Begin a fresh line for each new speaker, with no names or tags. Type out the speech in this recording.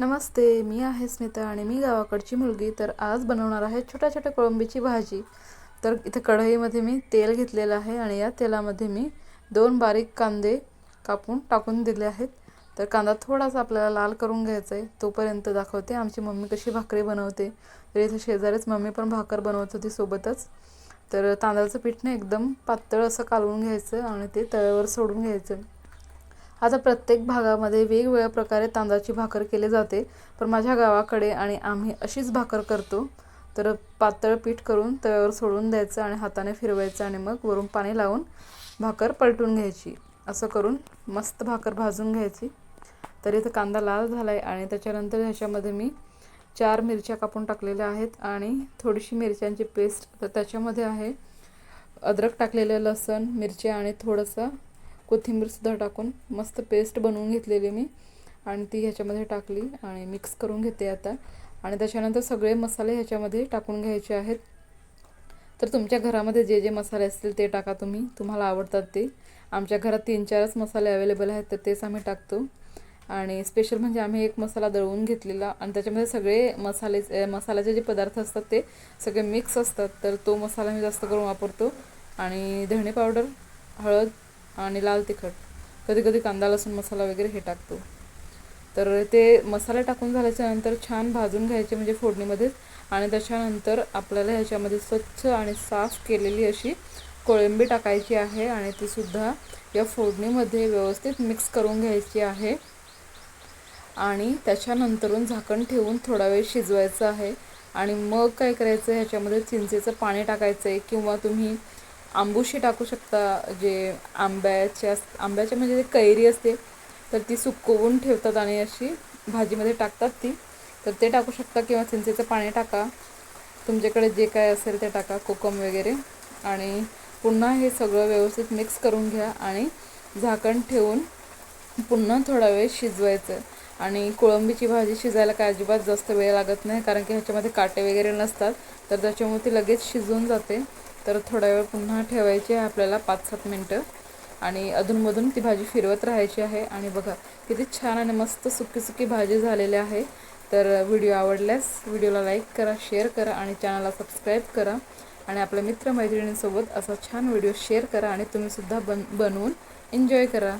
नमस्ते मी आहे स्मिता आणि मी गावाकडची मुलगी. तर आज बनवणार आहे छोट्या छोट्या कोळंबीची भाजी. तर इथे कढईमध्ये मी तेल घेतलेलं आहे आणि या तेलामध्ये मी दोन बारीक कांदे कापून टाकून दिले आहेत. तर कांदा थोडासा आपल्याला लाल करून घ्यायचा आहे. तोपर्यंत दाखवते आमची मम्मी कशी भाकरी बनवते. तर इथे शेजारीच मम्मी पण भाकर बनवत होती सोबतच. तर तांदळाचं पीठ ना एकदम पातळ असं कालवून घ्यायचं आणि ते तळ्यावर सोडून घ्यायचं. आता प्रत्येक भागामध्ये वेगवेगळ्या प्रकारे तांदळाची भाकर केली जाते पण माझ्या गावाकडे आणि आम्ही अशीच भाकर करतो. तर पातळ पीठ करून तव्यावर सोडून द्यायचं आणि हाताने फिरवायचं आणि मग वरून पाणी लावून भाकर पलटून घ्यायची. असं करून मस्त भाकर भाजून घ्यायची. तर इथं कांदा लाल झाला आहे आणि त्याच्यानंतर ह्याच्यामध्ये मी चार मिरच्या कापून टाकलेल्या आहेत आणि थोडीशी मिरच्यांची पेस्ट तर त्याच्यामध्ये आहे. अद्रक टाकलेलं लसण मिरच्या आणि थोडंसं कोथिंबीरसुद्धा टाकून मस्त पेस्ट बनवून घेतलेली मी. आणि ती ह्याच्यामध्ये टाकली आणि मिक्स करून घेते आता. आणि त्याच्यानंतर सगळे मसाले ह्याच्यामध्ये टाकून घ्यायचे आहेत. तर तुमच्या घरामध्ये जे जे मसाले असतील ते टाका तुम्ही. तुम्हाला आवडतात ते. आमच्या घरात तीन चारच मसाले अवेलेबल आहेत तर तेच आम्ही टाकतो. आणि स्पेशल म्हणजे आम्ही एक मसाला दळवून घेतलेला आणि त्याच्यामध्ये सगळे मसाले मसाल्याचे जे पदार्थ असतात ते सगळे मिक्स असतात. तर तो मसाला मी जास्त करून वापरतो. आणि धणे पावडर हळद आणि लाल तिखट. कधी कधी कांदा लसूण मसाला वगैरे हे टाकतो. तर ते मसाला टाकून झाल्याच्यानंतर छान भाजून घ्यायचे म्हणजे फोडणीमध्येच आणि त्याच्यानंतर आपल्याला ह्याच्यामध्ये स्वच्छ आणि साफ केलेली अशी कोळंबी टाकायची आहे आणि तीसुद्धा या फोडणीमध्ये व्यवस्थित मिक्स करून घ्यायची आहे. आणि त्याच्यानंतरून झाकण ठेवून थोडा वेळ शिजवायचं आहे. आणि मग काय करायचं? ह्याच्यामध्ये चिंचेचं पाणी टाकायचं आहे किंवा तुम्ही आंबुशी टाकू शकता जे आंब्याच्या आंब्याच्या म्हणजे जे कैरी असते तर ती सुकवून ठेवतात आणि अशी भाजीमध्ये टाकतात ती. तर ते टाकू शकता किंवा चिंचेचं पाणी टाका. तुमच्याकडे जे काय असेल ते टाका कोकम वगैरे. आणि पुन्हा हे सगळं व्यवस्थित मिक्स करून घ्या आणि झाकण ठेवून पुन्हा थोडा वेळ शिजवायचं. आणि कोळंबीची भाजी शिजायला काय अजिबात जास्त वेळ लागत नाही कारण की ह्याच्यामध्ये काटे वगैरे नसतात तर त्याच्यामुळे ती लगेच शिजून जाते. तर थोडा वेळ पुन्हा ठेवायची आहे आपल्याला पाच सात मिनटं. आणि अधूनमधून ती भाजी फिरवत राहायची आहे. आणि बघा किती छान आणि मस्त सुकी सुकी भाजी झालेली आहे. तर व्हिडिओ आवडल्यास व्हिडिओला लाईक करा शेअर करा आणि चॅनलला सबस्क्राईब करा. आणि आपल्या मित्रमैत्रिणींसोबत असा छान व्हिडिओ शेअर करा आणि तुम्हीसुद्धा बन बनवून एन्जॉय करा.